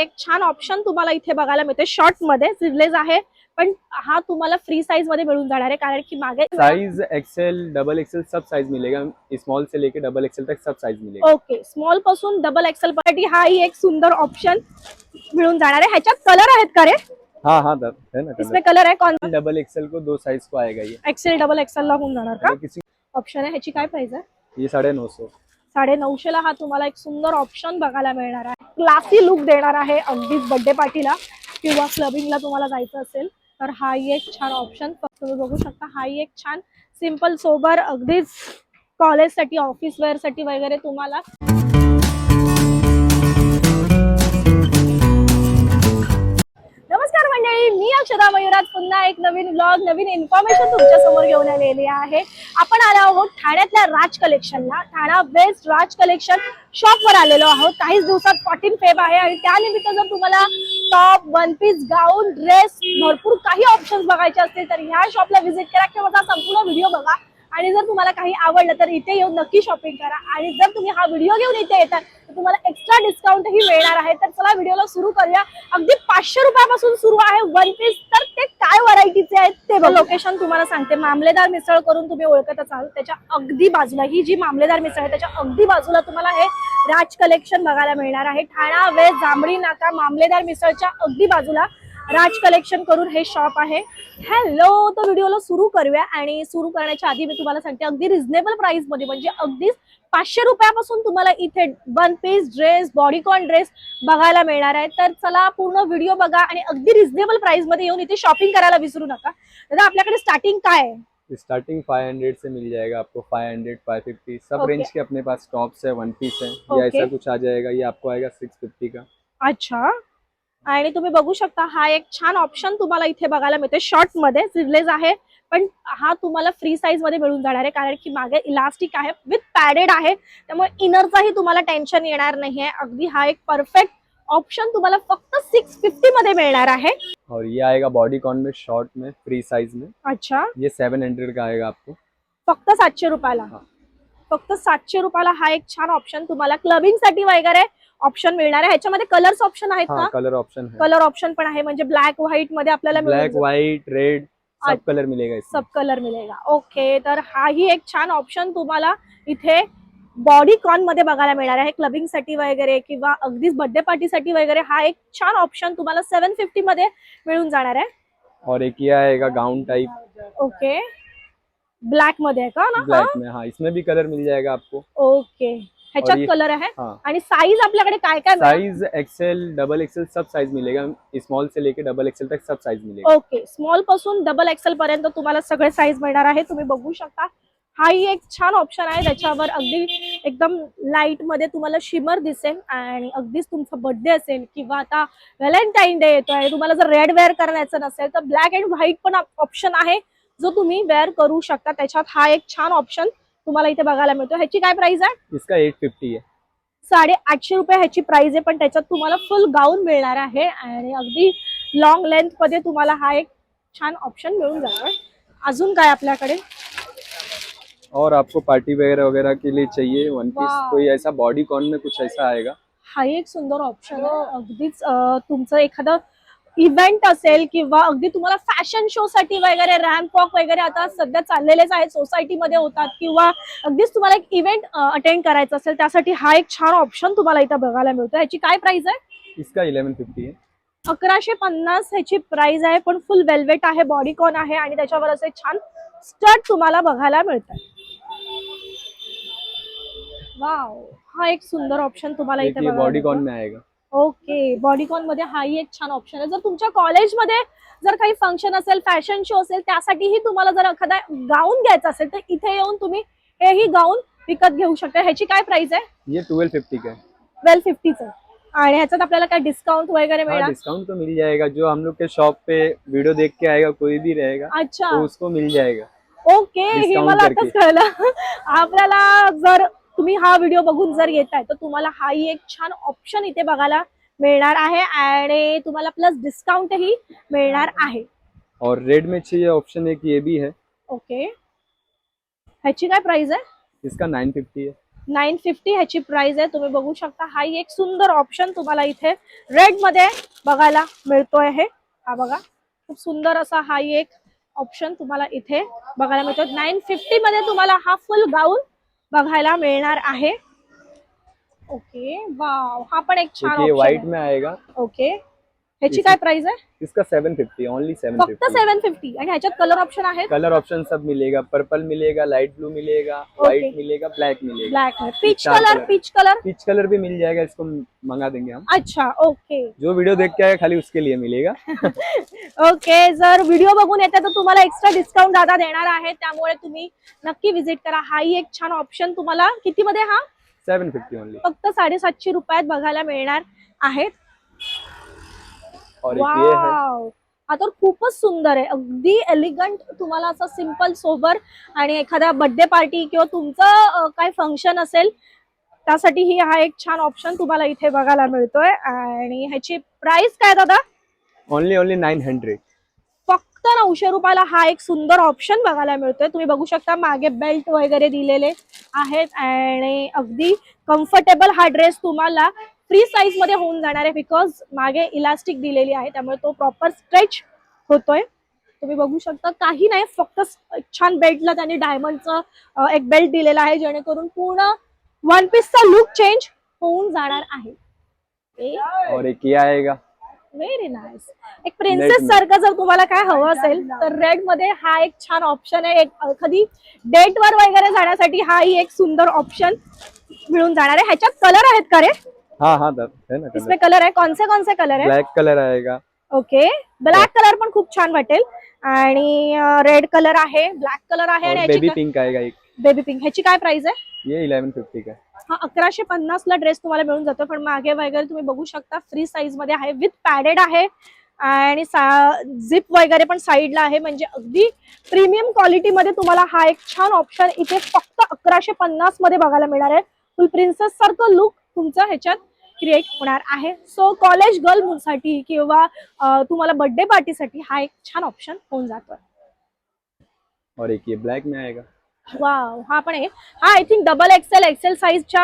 एक छान ऑप्शन तुम्हाला इथे बघायला मिळते शॉर्टमध्ये सिडलेस आहे पण हा तुम्हाला फ्री साईजमध्ये मिळून जाणार आहे कारण की मागे साइज एक्सेल डबल एक्सेल सब साइज मिलेगा. स्मॉल से लेके डबल एक्सेल तक सब साइज मिलेगा. ओके स्मॉलपासून डबल एक्सेल पर्यंत हा ही एक सुंदर ऑप्शन मिळून जाणार आहे. ह्याच्यात कलर आहेत का रे? हाँ हाँ दर है ना इसमें कलर आहे कौन डबल एक्सेल को दो साइज को आएगा ये. एक्सेल डबल एक्सेल ला होऊन जाणार का? ऑप्शन आहे ह्याची काय प्राइस आहे? ये साढ़े नौ सौ. साडे नऊशेला हा तुम्हाला एक सुंदर ऑप्शन बघायला मिळणार आहे. क्लासी लुक देणार आहे अगदीच बर्थडे पार्टीला किंवा क्लबिंगला तुम्हाला जायचं असेल तर हाही एक छान ऑप्शन तुम्ही बघू शकता हाही एक छान सिंपल सोबर अगदीच कॉलेजसाठी ऑफिस वेअरसाठी वगैरे तुम्हाला मंडळी मी अक्षरा मयुरात पुन्हा एक नवीन ब्लॉग नवीन इन्फॉर्मेशन तुमच्यासमोर घेऊन आलेली आहे. आपण आलो आहोत ठाण्यातल्या Raj कलेक्शनला Thane best Raj collection shop वर आलेलो आहोत. काहीच दिवसात फोर्टीन फेब आहे आणि त्यानिमित्त जर तुम्हाला top one piece gown dress भरपूर काही ऑप्शन्स बघायचे असतील तर ह्या शॉपला व्हिजिट करा किंवा माझा संपूर्ण व्हिडिओ बघा. आणि जर तुम्हाला काही आवडलं तर इथे येऊन नक्की शॉपिंग करा. आणि जर तुम्ही हा व्हिडिओ घेऊन इथे येतात तर तुम्हाला एक्स्ट्रा डिस्काउंटही मिळणार आहे. तर चला व्हिडिओला सुरू करूया. अगदी पाचशे रुपयापासून सुरू आहे वन पीस तर ते काय व्हरायटीचे आहेत ते लोकेशन तुम्हाला सांगते. मामलेदार मिसळ करून तुम्ही ओळखत असाल त्याच्या अगदी बाजूला ही जी मामलेदार मिसळ आहे त्याच्या अगदी बाजूला तुम्हाला हे राज कलेक्शन बघायला मिळणार आहे. ठाणा वेळ जांभळी नाका मामलेदार मिसळच्या अगदी बाजूला. राज कलेक्शन करून हे शॉप आहे. हॅलो तर व्हिडिओला सुरू करूया आणि सुरू करण्याच्या आधी मी तुम्हाला सांगते अगदी रिझनेबल प्राइसमध्ये म्हणजे अगदीच पाचशे रुपयापासून तुम्हाला इथे one piece dress bodycon dress बघायला मिळणार आहे. तर चला पूर्ण व्हिडिओ बघा आणि अगदी रिझनेबल प्राइसमध्ये येऊन इथे शॉपिंग करायला विसरू नका. दादा आपल्याकडे स्टार्टिंग काय आहे? स्टार्टिंग 500 से मिल जाएगा आपको 500 550 सब Okay. रेंज के अपने पास टॉप्स है वन पीस है. Okay. ये ऐसा कुछ आ जाएगा ये आपको आएगा 650 का. अच्छा. आणि तुम्ही बघू शकता हा एक छान ऑप्शन तुम्हाला इथे बघायला मिळते शॉर्टमध्ये सिडलेस आहे पण हा तुम्हाला फ्री साईजमध्ये मिळून जाणार आहे. कारण की मागे इलास्टिक आहे विथ पॅडेड आहे. त्यामुळे इनरचाही तुम्हाला टेन्शन येणार नाहीये. अगदी हा एक परफेक्ट ऑप्शन तुम्हाला फक्त सिक्स फिफ्टी मध्ये मिळणार आहे. और ये आएगा बॉडी कॉन में शॉर्ट में फ्री साइज में. अच्छा. ये 700 का आएगा आपको. फक्त सातशे रुपयाला. हा. फक्त सातशे रुपयाला हा एक छान ऑप्शन तुम्हाला क्लबिंगसाठी वगैरे ऑप्शन मिळणार आहे. ह्याच्यामध्ये कलर्स ऑप्शन आहेत का? कलर ऑप्शन कलर ऑप्शन पण आहे म्हणजे ब्लॅक व्हाईटमध्ये आपल्याला ब्लैक. व्हाइट रेड सब. कलर मिलेगा इसमें. सब कलर मिळेगा ओके तर हाही एक छान ऑप्शन तुम्हाला इथे बॉडी कॉनमध्ये बघायला मिळणार आहे. क्लबिंगसाठी वगैरे किंवा अगदीच बर्थडे पार्टी साठी वगैरे हा एक छान ऑप्शन तुम्हाला सेव्हन फिफ्टी मध्ये मिळून जाणार आहे. और एक ये आएगा गाउन टाइप ओके ब्लॅकमध्ये आहे का ना? ब्लैक में हाँ. इसमें भी कलर मिल जाएगा आपको. ओके. ह्याच्यात ये- कलर आहे? हाँ. आणि साईज आपल्याकडे काय काय मिळेल? साइज एक्सेल डबल एक्सेल सब साइज मिलेगा. स्मॉल से लेके डबल एक्सेल तक सब साइज मिलेगा. ओके. स्मॉलपासून डबल एक्सेल पर्यंत तुम्हाला सगळे साईज मिळणार आहे. तुम्ही बघू शकता. हाही एक छान ऑप्शन आहे. त्याच्यावर अगदी एकदम लाइटमध्ये तुम्हाला शिमर दिसेल आणि अगदीच तुमचा बर्थडे असेल किंवा आता व्हॅलेंटाईन डे येतोय. तुम्हाला जर रेड वेअर करायचं नसेल तर ब्लॅक अँड व्हाईट पण ऑप्शन आहे. जो तुम्ही वेअर करू शकता त्याच्यात हा एक छान ऑप्शन तुम्हाला इथे बघायला मिळतो. ह्याची काय प्राइस आहे? इसका 850 है साडे आठशे रुपये ह्याची प्राइस आहे पण त्याच्यात तुम्हाला फुल गाऊन मिळणार आहे आणि अगदी लॉंग लेंथमध्ये तुम्हाला हा एक छान ऑप्शन मिळून जाणार अजून काय आपल्याकडे? और आपको पार्टी वगैरह वगैरह के लिए चाहिए वन पीस। कोई ऐसा बॉडी कॉन में कुछ ऐसा आएगा? हा एक सुंदर ऑप्शन आहे. अगदीच अं, तुमचं एखादं इव्हेंट असेल किंवा अगदी तुम्हाला फॅशन शो साठी वगैरे रॅम्प वॉक वगैरे आता सध्या चाललेलेच आहेत सोसायटीमध्ये होतात किंवा अगदीच तुम्हाला एक इव्हेंट अटेंड करायचं असेल त्यासाठी हा एक छान ऑप्शन तुम्हाला इथं बघायला मिळतो ह्याची काय प्राइस आहे? इसका 1150 है अकराशे पन्नास ह्याची प्राइस आहे पण फुल वेल्वेट आहे बॉडीकॉन आहे आणि त्याच्यावर असे छान स्टर्ट तुम्हाला बघायला मिळतात. वाव हा एक सुंदर ऑप्शन तुम्हाला इथे ये बघायला बॉडी कॉन मिळतो. में आएगा. ओके. बॉडीकॉनमध्ये हाही एक छान ऑप्शन आहे. जर तुमच्या कॉलेजमध्ये जर काही फंक्शन असेल फॅशन शो असेल त्यासाठीही तुम्हाला जर एखादा गाऊन घ्यायचा असेल तर इथे येऊन तुम्ही हेही गाऊन विकत घेऊ शकता. ह्याची काय प्राइस आहे? ये 1250 का है ट्वेल्व फिफ्टीचं आणि ह्याच्यात आपल्याला काय डिस्काउंट वगैरे मिळणार? डिस्काउंट तो मिल जाएगा जो हम लोग के शॉप पे वीडियो देख के आएगा कोई भी रहेगा अच्छा. तो उसको मिल जाएगा. ओके. हे मला. आताच कळलं. आपल्याला जर तुम्ही हा व्हिडिओ बघून जर येताय तर तुम्हाला हाही एक छान ऑप्शन इथे बघायला मिळणार आहे आणि तुम्हाला प्लस डिस्काउंटही मिळणार आहे. और रेड में चाहिए ऑप्शन एक ये भी है। ओके ह्याची काय प्राइस आहे? इसका 950 है। नाईन फिफ्टी ह्याची प्राइस आहे. तुम्ही बघू शकता हा एक सुंदर ऑप्शन तुम्हाला इथे रेडमध्ये बघायला मिळतोय हे. हा बघा खूप सुंदर असा हा एक ऑप्शन तुम्हाला इथे बघायला मिळतो नाईन फिफ्टी मध्ये तुम्हाला हा फुल गाऊन बघायला मिळणार आहे. ओके वाव हा पण एक छान व्हाइट आहे. में आएगा. ओके ह्याची काय प्राइस आहे? इसका सेवन फिफ्टी ओनली सेवन फक्त फिफ्टी सेवन फिफ्टी आणि ह्याच्यात कलर ऑप्शन आहेत? कलर ऑप्शन सब मिलेगा. पर्पल मिलेगा लाइट ब्लू मिलेगा व्हाइट मिलेगा ब्लैक मिलेगा. ब्लॅक पीच चार colour. Peach colour peach colour भी मिल जाएगा इसको मंगा देंगे हम। अच्छा ओके जो वीडियो देख के आएगा खाली उसके लिए मिलेगा। ओके जर व्हिडिओ बघून येते तर तुम्हाला एक्स्ट्रा डिस्काउंट दादा देणार आहे. त्यामुळे तुम्ही नक्की विजिट करा. हाही एक छान ऑप्शन तुम्हाला. किती मध्ये हा? सेवन फिफ्टी ओनली फक्त साडेसातशे रुपयात बघायला मिळणार आहेत. और एक ये है। वाव हा तर खूपच सुंदर आहे. अगदी एलिगंट तुम्हाला असं सिंपल सोबर आणि एखाद्या बर्थडे पार्टी किंवा तुमचं अं, काय फंक्शन असेल त्यासाठी ही हा एक छान ऑप्शन तुम्हाला इथे बघायला मिळतोय. आणि ह्याची प्राइस काय दादा? ओनली ओनली नाइन हंड्रेड फक्त नऊशे रुपयाला हा एक सुंदर ऑप्शन बघायला मिळतोय. तुम्ही बघू शकता मागे बेल्ट वगैरे दिलेले आहेत आणि अगदी कम्फर्टेबल हा ड्रेस तुम्हाला फ्री साईजमध्ये होऊन जाणार आहे बिकॉज मागे इलास्टिक दिलेली आहे त्यामुळे तो प्रॉपर स्ट्रेच होतोय. तुम्ही बघू शकता काही नाही फक्त छान बेल्टला त्यांनी डायमंडचं एक बेल्ट दिलेला आहे जेणेकरून पूर्ण वन पीसचा लुक चेंज होऊन जाणार आहे. और एक ये आएगा. व्हेरी नाईस एक प्रिन्सेस सारखं जर तुम्हाला काय हवं असेल तर रेडमध्ये हा एक छान ऑप्शन आहे. एक कधी डेट वर वगैरे जाण्यासाठी हाही एक सुंदर ऑप्शन मिळून जाणार आहे. ह्याच्यात कलर आहेत का रे? हाँ हाँ दर है ना इसमें कलर आहे कोणसे कोणसे कलर आहे ब्लैक कलर आएगा। ओके ब्लॅक कलर पण खूप छान वाटेल. आणि रेड कलर आहे ब्लॅक कलर आहे और आणि बेबी पिंक आएगा एक. बेबी पिंक ह्याची काय प्राइस आहे? ये इलेवन फिफ्टी का? है हा अकराशे पन्नास ला ड्रेस तुम्हाला मिळून जातो पण मागे वगैरे तुम्ही बघू शकता फ्री साईजमध्ये आहे विथ पॅडेड आहे. आणि झिप वगैरे पण साईडला आहे म्हणजे अगदी प्रीमियम क्वालिटी मध्ये तुम्हाला हा एक छान ऑप्शन इथे फक्त अकराशे पन्नासमध्ये बघायला मिळणार आहे. फुल प्रिन्सेस सारखं लुक तुमचं ह्याच्यात क्रिएट होणार आहे. सो कॉलेज गर्लसाठी किंवा तुम्हाला बर्थडे पार्टीसाठी हा एक छान ऑप्शन होऊन जातोय. और एक ये ब्लैक में आएगा. वाव हा पण आहे हा I think double XL XL साईजच्या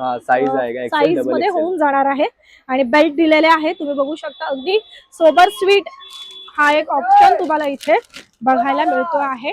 हाँ साइज आएगा एक्सेल साईजमध्ये होऊन जाणार आहे. आणि बेल्ट दिलेले आहे. तुम्ही बघू शकता अगदी सोबर स्वीट हा एक ऑप्शन तुम्हाला इथे बघायला मिळतो आहे.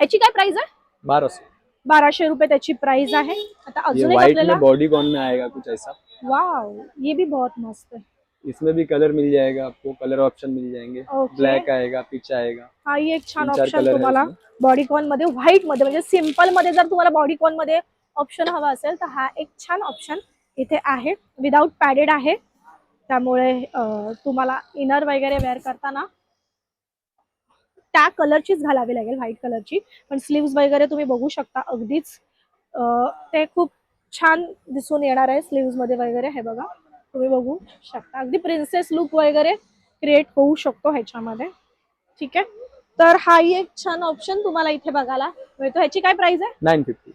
ह्याची काय प्राइस आहे? बारह सौ बाराशे रुपये त्याची प्राइस आहे. आता अजून एक व्हाइट आपल्याला में बॉडी कॉन में आएगा कुछ ऐसा? वाव ये भी बहुत मस्त है. इसमें भी कलर मिल जाएगा आपको कलर ऑप्शन मिल जाएंगे. Okay. ब्लैक आएगा पिच आएगा. हा एक छान तीन चार ऑप्शन color आहे तुम्हाला. बॉडीकॉनमध्ये व्हाईटमध्ये म्हणजे सिंपलमध्ये जर तुम्हाला बॉडीकॉनमध्ये ऑप्शन हवा असेल तर हा एक छान ऑप्शन इथे आहे. विदाउट पॅडेड आहे. त्यामुळे अं, तुम्हाला इनर वगैरे वेअर करताना त्या कलरचीच घालावी लागेल व्हाईट कलरची पण स्लीव्स वगैरे तुम्ही बघू शकता अगदीच ते खूप छान दिसून येणार आहे स्लीव्समध्ये वगैरे हे बघा. तुम्ही बघू शकता. अगदी प्रिन्सेस लुक वगैरे क्रिएट होऊ शकतो ह्याच्यामध्ये. ठीक आहे? तर हाही एक छान ऑप्शन तुम्हाला इथे बघायला मिळतो. ह्याची काय प्राइस आहे? नाइन फिफ्टी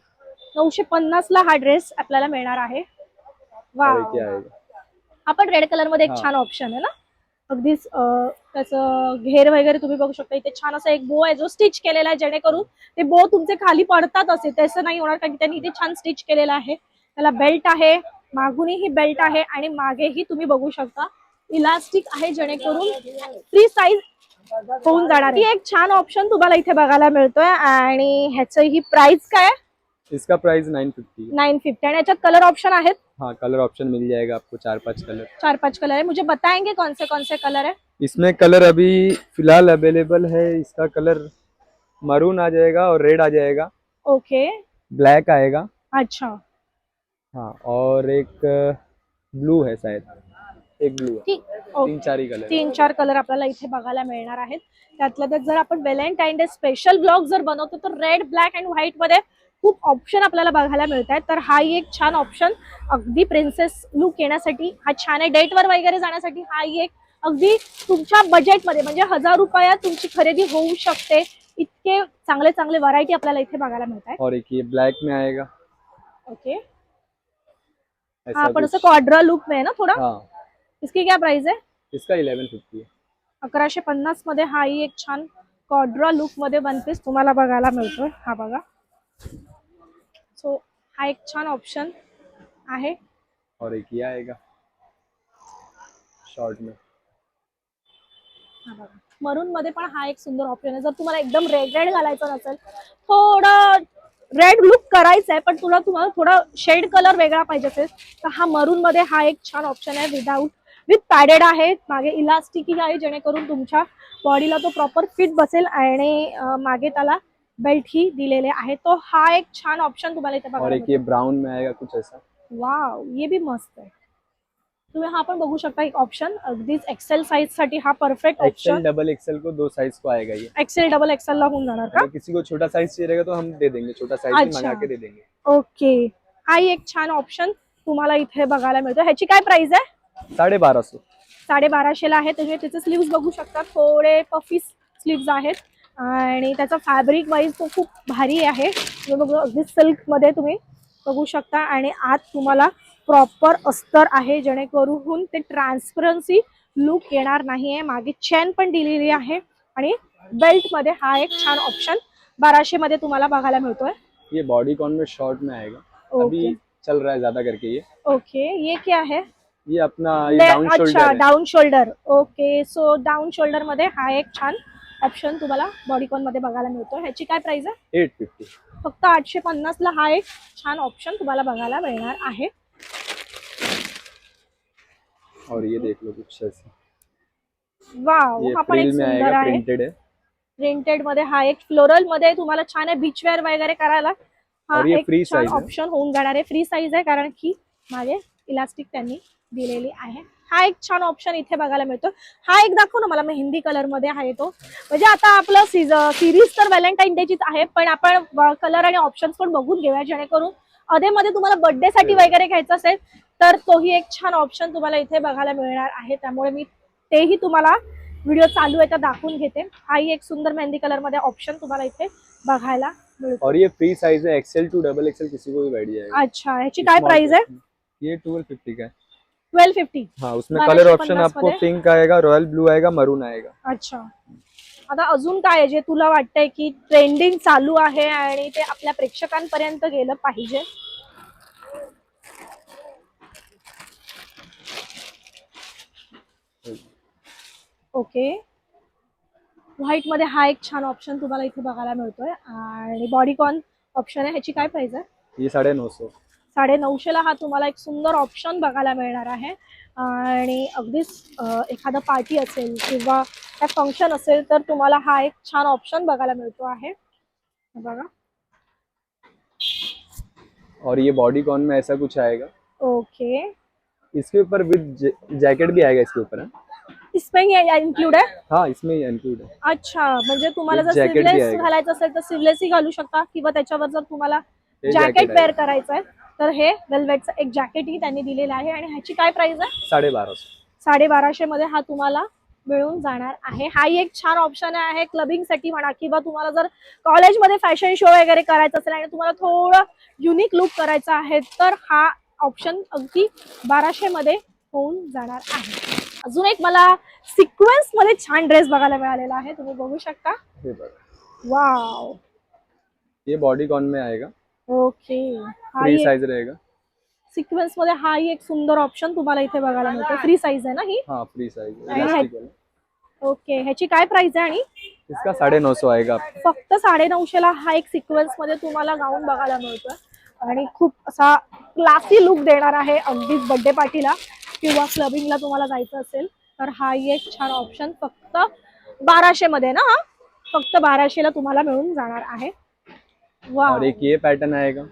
नऊशे पन्नास ला हा ड्रेस आपल्याला मिळणार आहे. वा और एक ये आएगा हा पण रेड कलरमध्ये एक. छान ऑप्शन आहे ना? अगदीच त्याचं घेर वगैरे तुम्ही बघू शकता. इथे छान असा एक बो आहे जो स्टिच केलेला आहे जेणेकरून ते बो तुमचे खाली पडतात असे. तसं नाही होणार कारण की त्यांनी इथे छान स्टिच केलेला आहे. त्याला बेल्ट आहे मागूनही बेल्ट आहे आणि मागेही तुम्ही बघू शकता. इलास्टिक आहे जेणेकरून फ्री साईज होऊन जाणार. ही एक छान ऑप्शन तुम्हाला इथे बघायला मिळतोय आणि ह्याचं ही प्राइस काय? इसका price nine fifty nine fifty आणि याच्यात कलर ऑप्शन आहेत? हाँ कलर ऑप्शन मिल जाएगा आपको चार पांच कलर चार पांच कलर है। मुझे बताएंगे कौन से कौन से कलर है? इसमें कलर अभी फिलहाल अवेलेबल है। इसका कलर मरून आ जाएगा और रेड आ जाएगा। ओके ब्लैक आएगा। अच्छा। हाँ और एक ब्लू है शायद। एक ब्लू तीन चार ही कलर तीन चार कलर आपल्याला इथे बघायला मिळणार आहेत. त्यातल्या त्यात जर आपण व्हॅलेंटाईन डे स्पेशल ब्लॉग जर बनवतो तर रेड ब्लॅक अँड व्हाईटमध्ये खूप ऑप्शन आपल्याला बघायला मिळत आहेत तर हाही एक छान ऑप्शन अगदी प्रिन्सेस लुक येण्यासाठी हा छान आहे. डेटवर वगैरे जाण्यासाठी हाही एक अगदी तुमच्या बजेटमध्ये म्हणजे हजार रुपयात तुमची खरेदी होऊ शकते. इतके चांगले चांगले व्हरायटी आपल्याला इथे बघायला मिळत आहेत और एक ये ब्लैक में आएगा. ओके हा पण असं कुछ। क्वाड्रा लुक में है ना थोड़ा? हाँ. इसकी क्या प्राइस है इसका इलेवन फिफ्टी है. अकराशे पन्नासमध्ये हाही एक छान कॉड्रा लुकमध्ये वन पीस तुम्हाला बघायला मिळतोय. हा बघा. सो हा एक छान ऑप्शन आहे. और एक ये आएगा. शॉर्ट में. मरून मध्ये पण हा एक सुंदर ऑप्शन आहे. जर तुम्हाला एकदम रेड रेड घालायचं नसेल थोडं रेड लुक करायचं आहे पण तुला तुम्हाला थोडा शेड कलर वेगळा पाहिजे असेल तर हा मरून मध्ये हा एक छान ऑप्शन आहे विदाऊट विथ पॅडेड आहे. मागे इलास्टिक आहे जेणेकरून तुमच्या बॉडीला तो प्रॉपर फिट बसेल आणि मागे त्याला बेल्ट ही दिलेले आहे. तो हा एक छान ऑप्शन तुम्हाला इथे और बघायला एक ये ब्राउन में आएगा कुछ ऐसा. वाव ये भी मस्त आहे. तुम्ही हा पण बघू शकता एक ऑप्शन अगदीच एक्सेल साईजसाठी हा perfect XL option double XL को दो साइज को आएगा ये. एक्सेल डबल एक्सेल ला होऊन जाणार का? अगर किसी को छोटा साइज चाहिए रहेगा तो हम दे देंगे. छोटा साइज भी अच्छा। मंगा के दे देंगे. ओके हाही एक छान ऑप्शन तुम्हाला इथे बघायला मिळतो. ह्याची काय प्राइस आहे? साढ़े बारह सौ बाराशेला आहे. त्याचे त्याचे स्लीव्स बघू शकता. थोडे पफी स्लीव्स आहेत. आणि त्याचा फॅब्रिक वाईज तो खूप भारी आहे. तुम्ही बघू अगदी सिल्कमध्ये तुम्ही बघू शकता. आणि आत तुम्हाला प्रॉपर अस्तर आहे जेणेकरून ते ट्रान्सपरन्सी लुक येणार नाहीये. मागे चेन पण दिलेली आहे. आणि बेल्टमध्ये हा एक छान ऑप्शन बाराशे मध्ये तुम्हाला बघायला मिळतोय. ये बॉडी कॉन में शॉर्ट में आएगा. ओके अभी चल रहा है ज्यादा करके ये. ओके ये क्या है? ये अपना ये डाउन अच्छा shoulder down shoulder okay so down शोल्डरमध्ये हा एक छान ऑप्शन तुम्हाला बॉडीकॉनमध्ये बघायला मिळतो ह्याची काय प्राइस आहे? एट फिफ्टी फक्त आठशे पन्नास ला हा एक छान ऑप्शन तुम्हाला बघायला मिळणार आहे. और ये देख लो कुछ ऐसा. वाव ये हा पण एक सुंदर आहे. प्रिंटेड है. प्रिंटेडमध्ये हा एक फ्लोरलमध्ये तुम्हाला छान आहे बीच वेअर वगैरे करायला. हा एक छान. ऑप्शन होऊन जाणार आहे. फ्री साईज आहे कारण की मागे इलास्टिक त्यांनी दिलेली आहे. हा एक छान ऑप्शन इथे बघायला मिळतो. हा एक दाखव ना मला मेहंदी कलरमध्ये आहे तो. म्हणजे आता आपलं सिरीज तर व्हॅलेंटाईन डेचीच आहे पण आपण कलर आणि ऑप्शन्स पण बघून घेऊया जेणेकरून अधेमध्ये तुम्हाला बर्थडे साठी वगैरे घ्यायचं असेल तर तोही एक छान ऑप्शन तुम्हाला इथे बघायला मिळणार आहे. त्यामुळे मी तेही तुम्हाला व्हिडिओ चालू आहे तर दाखवून घेते. हाही एक सुंदर मेहंदी कलरमध्ये ऑप्शन तुम्हाला इथे बघायला मिळतो. और ये फ्री साइज है एक्सेल टू डबल एक्सेल किसी को भी बैठ जाएगा। अच्छा ह्याची काय प्राइस आहे। ये का है। ट्वेल्व फिफ्टी हाँ उसमें कलर ऑप्शन आपको? पिंक आएगा रॉयल ब्लू आएगा मरून आएगा। अच्छा. आता अजून काय आहे जे तुला वाटतंय की ट्रेंडिंग चालू आहे आणि ते आपल्या प्रेक्षकांपर्यंत गेलं पाहिजे? ओके व्हाईटमध्ये हा एक छान ऑप्शन तुम्हाला इथे बघायला मिळतोय. आणि बॉडीकॉन ऑप्शन आहे ह्याची काय प्राइस आहे? ये साढ़े नौ सौ साडे नऊशेला हा तुम्हाला एक सुंदर ऑप्शन बघायला मिळणार आहे. आणि अगदीच एखादा पार्टी असेल किंवा काय फंक्शन असेल तर तुम्हाला हा एक छान ऑप्शन बघायला मिळतो आहे. बघा. और ये बॉडी कॉन में ऐसा कुछ आएगा? ओके. इसके ऊपर विद जैकेट भी आएगा इसके ऊपर हाँ? इसमें इन्क्लूड आहे हाँ इसमें ही इंक्लूड है। अच्छा म्हणजे तुम्हाला जर सिवलेस आहे. घालायचं असेल तर सिवलेसही घालू शकता किंवा त्याच्यावर जर तुम्हाला जॅकेट वेअर आहे. करायचं आहे तर हे वेल्वेटचं एक जॅकेटही त्यांनी दिलेलं आहे आणि ह्याची काय प्राइस आहे? साढ़े बारह सौ साडेबाराशे मध्ये हा तुम्हाला मिळून जाणार आहे. हाही एक छान ऑप्शन आहे. क्लबिंगसाठी म्हणा किंवा तुम्हाला जर कॉलेजमध्ये फॅशन शो वगैरे करायचा असेल आणि तुम्हाला थोडं युनिक लुक करायचा आहे तर हा ऑप्शन अगदी बाराशे मध्ये होऊन जाणार आहे. अजून एक मला सिक्वेन्समध्ये छान ड्रेस बघायला मिळालेला आहे. तुम्ही बघू शकता. बघा. वाव ये बॉडी कॉन में आएगा. ओके. फ्री हाही साइज रहेगा. सिक्वेन्समध्ये हाही एक सुंदर ऑप्शन तुम्हाला इथे बघायला मिळतो फ्री साईज आहे ना ही? हाँ फ्री साइज आणि इलास्टिक वाला ओके ह्याची काय प्राइस आहे आणि? इसका साढ़े नौ सौ आएगा फक्त साडे नऊशेला हा एक सिक्वेन्समध्ये तुम्हाला गाऊन बघायला मिळतोय. आणि खूप असा क्लासी लुक देणार आहे अगदीच बर्थडे पार्टीला किंवा क्लबिंगला तुम्हाला जायचं असेल तर हा एक छान ऑप्शन फक्त बाराशे मध्ये ना हा? फक्त बाराशेला तुम्हाला मिळून जाणार आहे. और एक ये पैटर्न आएगा।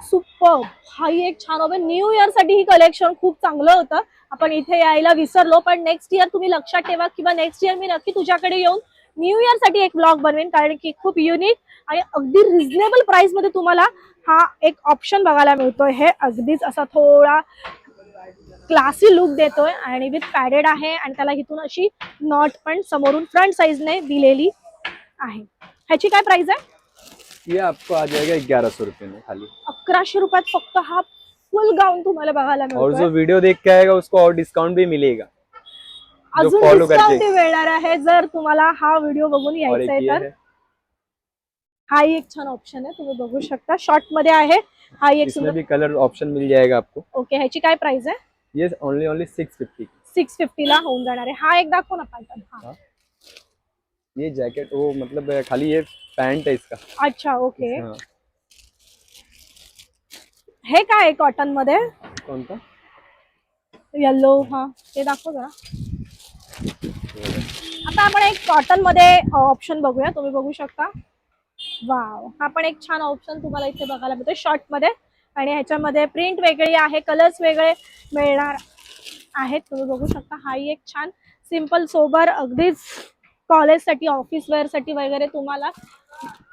सुपर हाही एक छान न्यू इयरसाठी ही कलेक्शन खूप चांगलं होतं. आपण इथे यायला विसरलो पण नेक्स्ट इयर तुम्ही लक्षात ठेवा किंवा नेक्स्ट इयर मी नक्की तुझ्याकडे येऊन न्यू इयरसाठी एक ब्लॉग बनवेन कारण की खूप युनिक आणि अगदी रिझनेबल प्राइसमध्ये तुम्हाला हा एक ऑप्शन बघायला मिळतोय. हे अगदीच असा थोडा क्लासी लुक देतोय आणि विथ पॅडेड आहे आणि त्याला इथून अशी नॉट पण समोरून फ्रंट साईजने दिलेली आहे. ह्याची काय प्राइस आहे? ये आपको आ जाएगा ग्यारह सौ रुपये में खाली। अकराशे रुपयात फक्त हा फुल गाऊन तुम्हाला बघायला और जो मिळतोय वीडियो देख के आएगा उसको और डिस्काउंट भी मिलेगा। जो अजून follow डिस्काउंट करते. मिळणार आहे जर तुम्हाला हा व्हिडिओ बघून और यायचा एक आहे ये तर. है। एक छान ऑप्शन आहे तुम्ही बघू शकता. शॉर्ट मध्ये आहे हा एक इसमें सुंदर भी कलर ऑप्शन मिल जाएगा आपको। ओके ह्याची काय प्राइस आहे? ये only only six fifty six ला होऊन जाणार आहे. हा एक दाखव ना पॅटर्न हा. ये जैकेट वो मतलब खाली ये पैंट है इसका। अच्छा ओके। हाँ। हे काय कॉटनमध्ये? कौन सा येल्लो हा. ते दाखव जरा. आता आपण एक कॉटनमध्ये ऑप्शन बघूया. तुम्ही बघू शकता. वाव हा पण एक छान ऑप्शन तुम्हाला इथे बघायला मिळतो शॉर्टमध्ये. आणि ह्याच्यामध्ये प्रिंट वेगळी आहे कलर्स वेगळे मिळणार आहेत. तुम्ही बघू शकता. हाही एक छान सिंपल सोबर अगदीच कॉलेजसाठी ऑफिस वेअरसाठी वगैरे तुम्हाला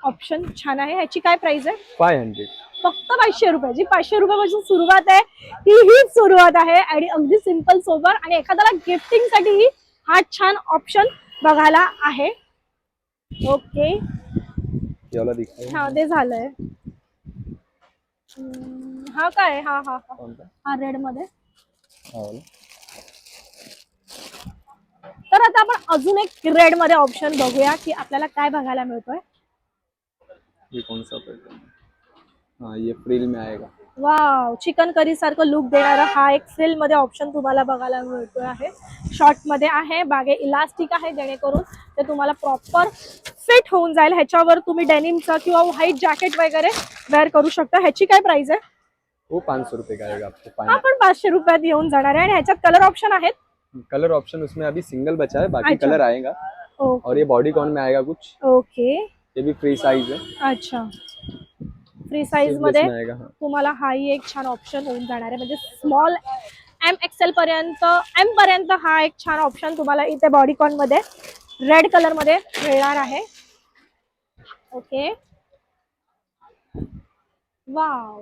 ऑप्शन छान आहे. ह्याची काय प्राइस आहे? फाइव हंड्रेड फक्त पाचशे रुपयाची पाचशे रुपयापासून सुरुवात आहे ती हीच सुरुवात आहे आणि अगदी सिंपल सोबर आणि एखाद्याला गिफ्टिंगसाठी हा छान ऑप्शन बघायला आहे. ओके हा ते झालंय. हा काय हा हा हा. हा रेडमध्ये. तर आता आपण अजून एक रेडमध्ये ऑप्शन बघूया की आपल्याला काय बघायला मिळतोय. ये कौन सा पैटर्न है ये फ्रिल में आएगा वाव चिकन करी सारखं लुक देणारा हा एक फ्रिलमध्ये ऑप्शन तुम्हाला बघायला मिळतोय आहे. शॉर्टमध्ये आहे बागे इलास्टिक आहे जेणेकरून ते तुम्हाला प्रॉपर फिट होऊन जाईल. ह्याच्यावर तुम्ही डेनिमचं किंवा व्हाईट जॅकेट वगैरे वेअर करू शकता. ह्याची काय प्राइस आहे? वो पाँच सौ रुपये का आएगा आपको हा पाँच पण पाचशे रुपयात येऊन जाणार आहे आणि ह्याच्यात कलर ऑप्शन आहेत. कलर ऑप्शन उसमें अभी सिंगल बचा है बाकी अच्छा। कलर आएगा। और ये बॉडी कॉन में आएगा कुछ। ओके। ये भी फ्री साइज है। अच्छा। फ्री साईज Sleeveless मध्ये हाँ। तुम्हाला हाही एक छान ऑप्शन होऊन जाणार आहे. म्हणजे स्मॉल एम एक्सेल पर्यंत एम पर्यंत हा एक छान ऑप्शन तुम्हाला इथे बॉडीकॉनमध्ये रेड कलरमध्ये मिळणार आहे. ओके वाव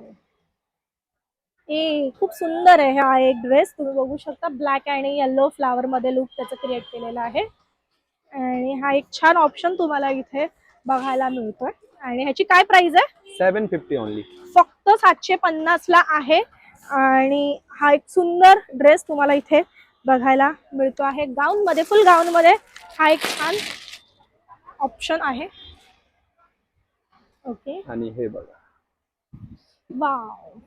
ए खूप सुंदर आहे हा एक ड्रेस तुम्ही बघू शकता ब्लॅक आणि येल्लो फ्लावर मध्ये लुक त्याचं क्रिएट केलेलं आहे. आणि हा एक छान ऑप्शन तुम्हाला इथे बघायला मिळतोय. आणि ह्याची काय प्राइस आहे? सेवन फिफ्टी ओनली फक्त सातशे पन्नास ला आहे. आणि हा एक सुंदर ड्रेस तुम्हाला इथे बघायला मिळतो आहे. गाऊन मध्ये फुल गाऊन मध्ये हा एक छान ऑप्शन आहे. ओके आणि हे बघा. वाव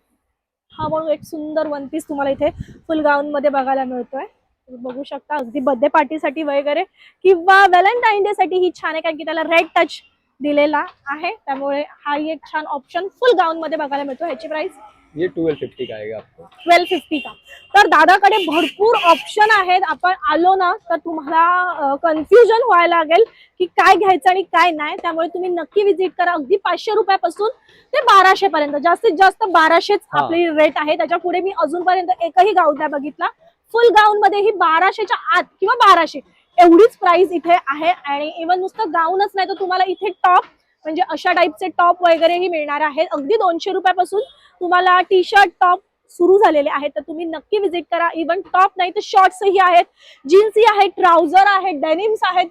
हा म्हणून एक सुंदर वन पीस तुम्हाला इथे फुल गाऊन मध्ये बघायला मिळतोय. तुम्ही बघू शकता अगदी बर्थडे पार्टीसाठी वगैरे किंवा व्हॅलेंटाईन डे साठी ही छान आहे कारण की त्याला रेड टच दिलेला आहे. त्यामुळे हा एक छान ऑप्शन फुल गाऊन मध्ये बघायला मिळतो. ह्याची प्राइस ये ट्वेल्व फिफ्टी का आएगा आपको ट्वेल्व फिफ्टी का? तर दादाकडे भरपूर ऑप्शन आहेत. आपण आलो ना तर तुम्हाला कन्फ्युजन व्हायला लागेल की काय घ्यायचं आणि काय नाही. त्यामुळे तुम्ही नक्की विजिट करा. अगदी पाचशे रुपयापासून ते बाराशे पर्यंत. जास्तीत जास्त बाराशेच. आपली रेट आहे. त्याच्या पुढे मी अजूनपर्यंत एकही गाऊन बघितला. फुल गाऊन मध्ये ही बाराशेच्या आत किंवा बाराशे. एवढीच प्राइस इथे आहे आणि इव्हन नुसतं गाऊनच नाही तर तुम्हाला इथे टॉप म्हणजे अशा टाईपचे टॉप वगैरेही मिळणार आहेत. अगदी दोनशे रुपयापासून तुम्हाला टी शर्ट टॉप सुरू झालेले आहेत. तर तुम्ही नक्की विजिट करा. इव्हन टॉप नाही तर शॉर्ट्सही आहेत. जीन्सही आहेत ट्राउझर आहेत डेनिम्स आहेत.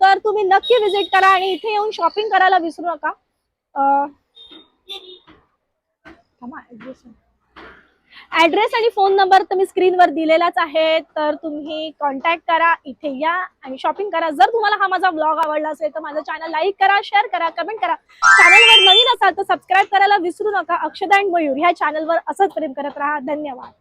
तर तुम्ही नक्की विजिट करा आणि इथे येऊन शॉपिंग करायला विसरू नका. ऍड्रेस आणि फोन नंबर तुम्ही स्क्रीनवर दिलेलाच आहे तर तुम्ही कॉन्टॅक्ट करा इथे या आणि शॉपिंग करा. जर तुम्हाला हा माझा ब्लॉग आवडला असेल तर माझं चॅनल लाईक करा शेअर करा कमेंट करा. चॅनलवर नवीन असाल तर सबस्क्राईब करायला विसरू नका. अक्षदा अँड मयूर ह्या चॅनलवर असंच प्रेम करत राहा. धन्यवाद.